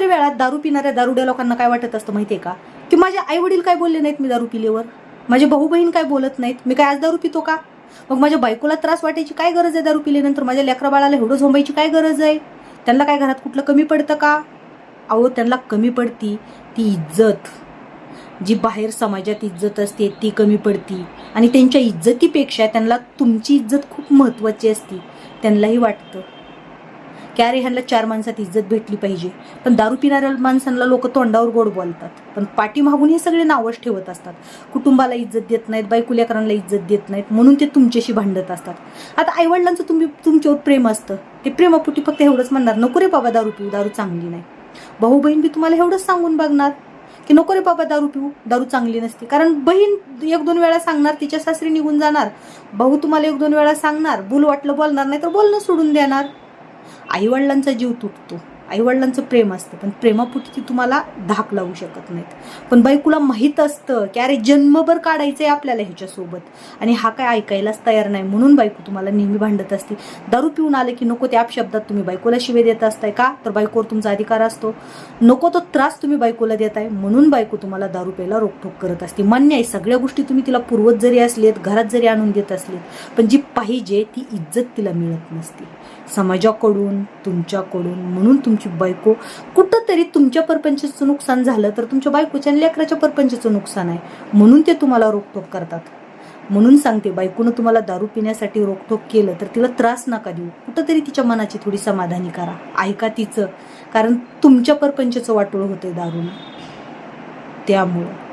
कितीतरी वेळात दारू पिणाऱ्या दारुड्या लोकांना काय वाटत असतं माहितीये का? की माझे आई वडील काय बोलले नाहीत मी दारू पिल्यावर? माझे भाऊ बहीण काय बोलत नाहीत? मी काय आज दारू पितो का? मग माझ्या बायकोला त्रास वाटायची काय गरज आहे दारू पिल्यानंतर? माझ्या लेकरा बाळाला एवढं झोंबायची काय गरज आहे? त्यांना काय घरात कुठलं कमी पडतं का? अहो त्यांना कमी पडती ती इज्जत. जी बाहेर समाजात इज्जत असते ती कमी पडती. आणि त्यांच्या इज्जतीपेक्षा त्यांना तुमची इज्जत खूप महत्त्वाची असते. त्यांनाही वाटतं की अरे ह्यांना चार माणसात इज्जत भेटली पाहिजे. पण दारू पिणाऱ्या माणसांना लोक तोंडावर गोड बोलतात. पण पाठीमागून हे सगळे नावच ठेवत असतात. कुटुंबाला इज्जत देत नाहीत बायकुल्याकरांना इज्जत देत नाहीत म्हणून ते तुमच्याशी भांडत असतात. आता आईवडिलांचं तुम्ही तुमच्यावर प्रेम असतं. ते प्रेमापोटी फक्त एवढंच म्हणणार नको रे बाबा दारू पिऊ दारू चांगली नाही. भाऊ बहीण बी तुम्हाला एवढंच सांगून बघणार की नको रे बाबा दारू पिऊ दारू चांगली नसते. कारण बहीण एक दोन वेळा सांगणार तिच्या सासरी निघून जाणार. भाऊ तुम्हाला एक दोन वेळा सांगणार बोल वाटलं बोलणार नाही तर बोलणं सोडून देणार. आईवडिलांचा जीव तुटतो. आईवडिलांचं प्रेम असतं पण प्रेमापोटी ती तुम्हाला धाक लावू शकत नाहीत. पण बायकोला माहीत असतं की अरे जन्मभर काढायचं आहे आपल्याला ह्याच्यासोबत. आणि हा काय ऐकायलाच तयार नाही. म्हणून बायको तुम्हाला नेहमी भांडत असते. दारू पिऊन आले की नको त्या शब्दात तुम्ही बायकोला शिवे देत असताय का? तर बायकोवर तुमचा अधिकार असतो. नको तो त्रास तुम्ही बायकोला देताय. म्हणून बायको तुम्हाला दारू प्यायला रोकठोक करत असते. मान्य आहे सगळ्या गोष्टी तुम्ही तिला पुरवत जरी असलेत घरात जरी आणून देत असलेत पण जी पाहिजे ती इज्जत तिला मिळत नसते. समाजाकडून तुमच्याकडून म्हणून तुमची बायको कुठंतरी तुमच्या परपंचाचं नुकसान झालं तर तुमच्या बायकोच्या आणि लेकराच्या परपंचाचं नुकसान आहे. म्हणून ते तुम्हाला रोकटोक करतात. म्हणून सांगते बायकोनं तुम्हाला दारू पिण्यासाठी रोकटोक केलं तर तिला त्रास नका देऊ. कुठंतरी तिच्या मनाची थोडी समाधानी करा. ऐका तिचं. कारण तुमच्या परपंचाचं वाटोळ होतंय दारूनं. त्यामुळं.